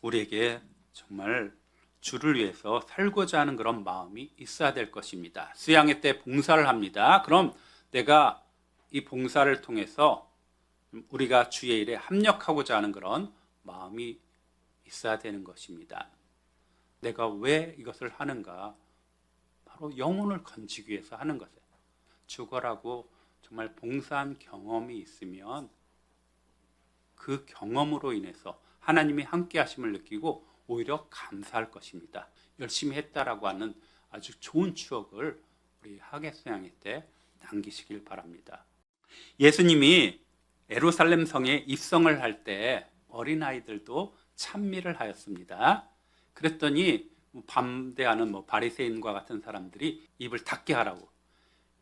우리에게 정말 주를 위해서 살고자 하는 그런 마음이 있어야 될 것입니다. 수양회 때 봉사를 합니다. 그럼 내가 이 봉사를 통해서 우리가 주의 일에 합력하고자 하는 그런 마음이 있어야 되는 것입니다. 내가 왜 이것을 하는가? 바로 영혼을 건지기 위해서 하는 것이에요. 죽어라고 정말 봉사한 경험이 있으면 그 경험으로 인해서 하나님이 함께 하심을 느끼고 오히려 감사할 것입니다. 열심히 했다라고 하는 아주 좋은 추억을 우리 하계수양회 때 남기시길 바랍니다. 예수님이 에루살렘 성에 입성을 할 때 어린아이들도 찬미를 하였습니다. 그랬더니 반대하는 뭐 바리새인과 같은 사람들이 입을 닫게 하라고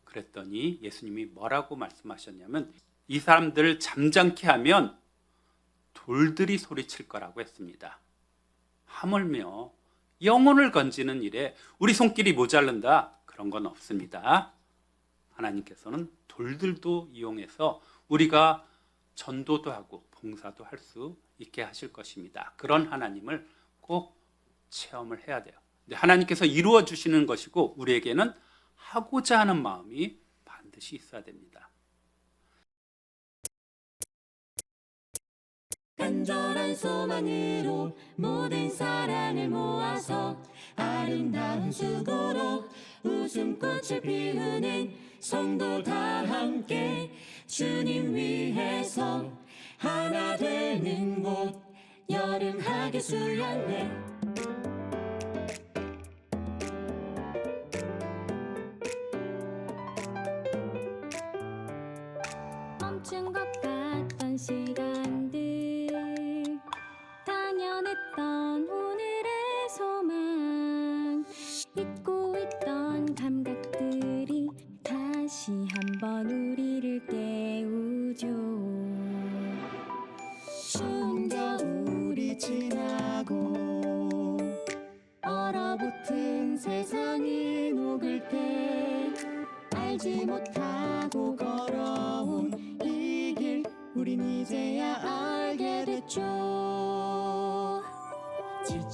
그랬더니 예수님이 뭐라고 말씀하셨냐면 이 사람들을 잠잠케 하면 돌들이 소리칠 거라고 했습니다. 하물며 영혼을 건지는 일에 우리 손길이 모자른다 그런 건 없습니다. 하나님께서는 돌들도 이용해서 우리가 전도도 하고 봉사도 할 수 있게 하실 것입니다. 그런 하나님을 꼭 체험을 해야 돼요. 하나님께서 이루어 주시는 것이고 우리에게는 하고자 하는 마음이 반드시 있어야 됩니다. 간절한 소망으로 모든 사랑을 모아서 아름다운 수고로 웃음꽃을 피우는 성도 다 함께 주님 위해서 하나 되는 곳 여름 하계 수련회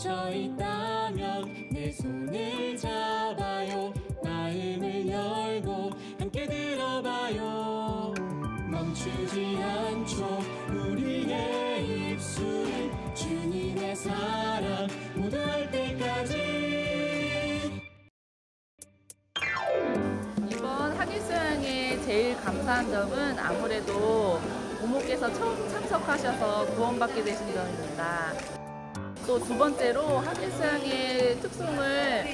지쳐있다면 내 손을 잡아요. 마음을 열고 함께 들어봐요. 멈추지 않죠. 우리의 입술은 주님의 사랑. 모두 할 때까지. 이번 하길수양에 제일 감사한 점은 아무래도 부모께서 처음 참석하셔서 구원받게 되신 점입니다. 또 두 번째로 하길수양의 특송을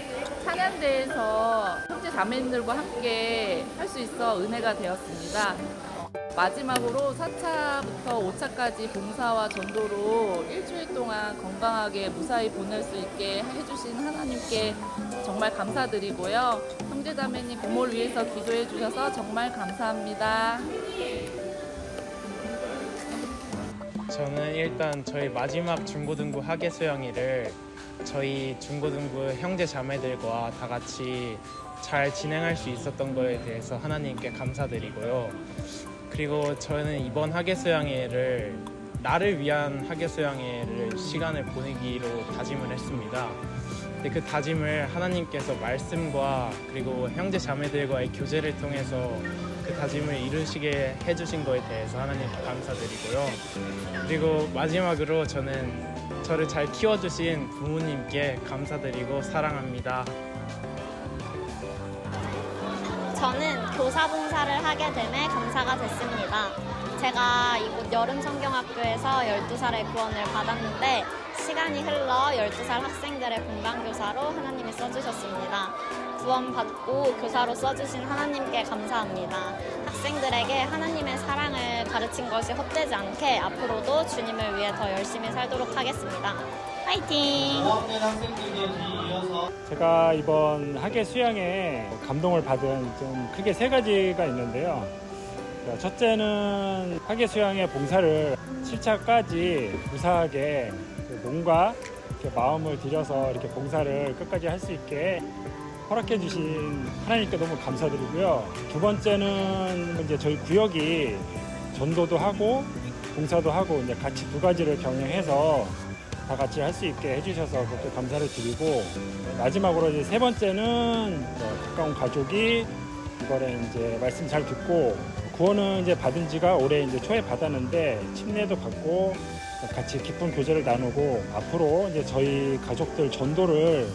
찬양대에서 형제 자매님들과 함께 할 수 있어 은혜가 되었습니다. 마지막으로 4차부터 5차까지 봉사와 전도로 일주일 동안 건강하게 무사히 보낼 수 있게 해주신 하나님께 정말 감사드리고요. 형제자매님 부모를 위해서 기도해 주셔서 정말 감사합니다. 저는 일단 저희 마지막 중고등부 학예 수영회를 저희 중고등부 형제 자매들과 다 같이 잘 진행할 수 있었던 거에 대해서 하나님께 감사드리고요. 그리고 저는 이번 학예 수양회를 나를 위한 학예 수양회를 시간을 보내기로 다짐을 했습니다. 근데 그 다짐을 하나님께서 말씀과 그리고 형제 자매들과의 교제를 통해서 그 다짐을 이루시게 해주신 거에 대해서 하나님께 감사드리고요. 그리고 마지막으로 저는 저를 잘 키워주신 부모님께 감사드리고 사랑합니다. 저는 교사 봉사를 하게 됨에 감사가 됐습니다. 제가 이곳 여름 성경학교에서 12살의 구원을 받았는데 시간이 흘러 12살 학생들의 공강교사로 하나님이 써주셨습니다. 구원 받고 교사로 써주신 하나님께 감사합니다. 학생들에게 하나님의 사랑을 가르친 것이 헛되지 않게 앞으로도 주님을 위해 더 열심히 살도록 하겠습니다. 파이팅! 제가 이번 학예 수양에 감동을 받은 좀 크게 세 가지가 있는데요. 자, 첫째는 학예 수양의 봉사를 7차까지 무사하게 그 몸과 이렇게 마음을 들여서 이렇게 봉사를 끝까지 할 수 있게 허락해 주신 하나님께 너무 감사드리고요. 두 번째는 이제 저희 구역이 전도도 하고 봉사도 하고 이제 같이 두 가지를 병행해서 다 같이 할 수 있게 해주셔서 그것도 감사를 드리고 마지막으로 이제 세 번째는 어, 가까운 가족이 이번에 이제 말씀 잘 듣고 구원은 이제 받은 지가 올해 이제 초에 받았는데 침례도 받고 같이 깊은 교제를 나누고 앞으로 이제 저희 가족들 전도를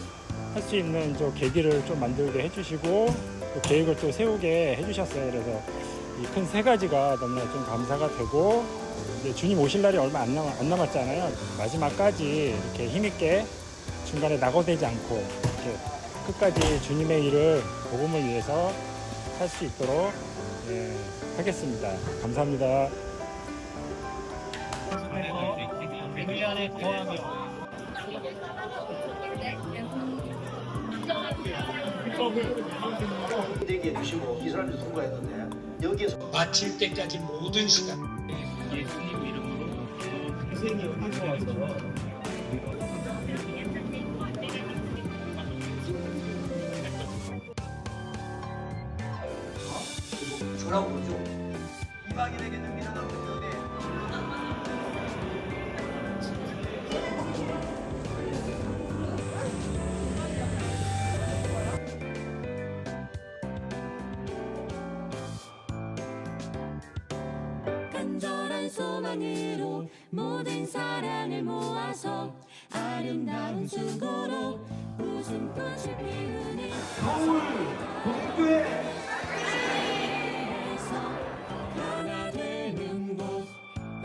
할 수 있는 저 계기를 좀 만들게 해주시고 또 계획을 또 세우게 해주셨어요. 그래서 이 큰 세 가지가 너무나 좀 감사가 되고 이제 주님 오실 날이 얼마 안, 남, 안 남았잖아요. 마지막까지 이렇게 힘있게 중간에 낙오되지 않고 이렇게 끝까지 주님의 일을 복음을 위해서 할 수 있도록 예, 하겠습니다. 감사합니다. 되게 해주시고 이 사람이 통과했는데 여기에서 마칠 때까지 모든 시간 예수님 이름으로 희생이 하셔서 주라고 그러죠. 소망으로 모든 사랑을 모아서 아름다운 수고로 웃음꽃을 피우는 서울 동교에서 하나 되는 곳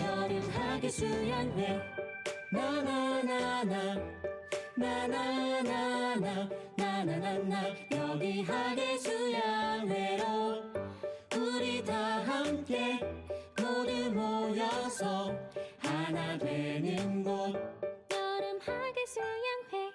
여름 하계 수련회. 나나나나 나나나나 나나나나 여기 하계 수련회로 우리 다 함께 모여서 하나 되는 곳. 여름 하계 수영회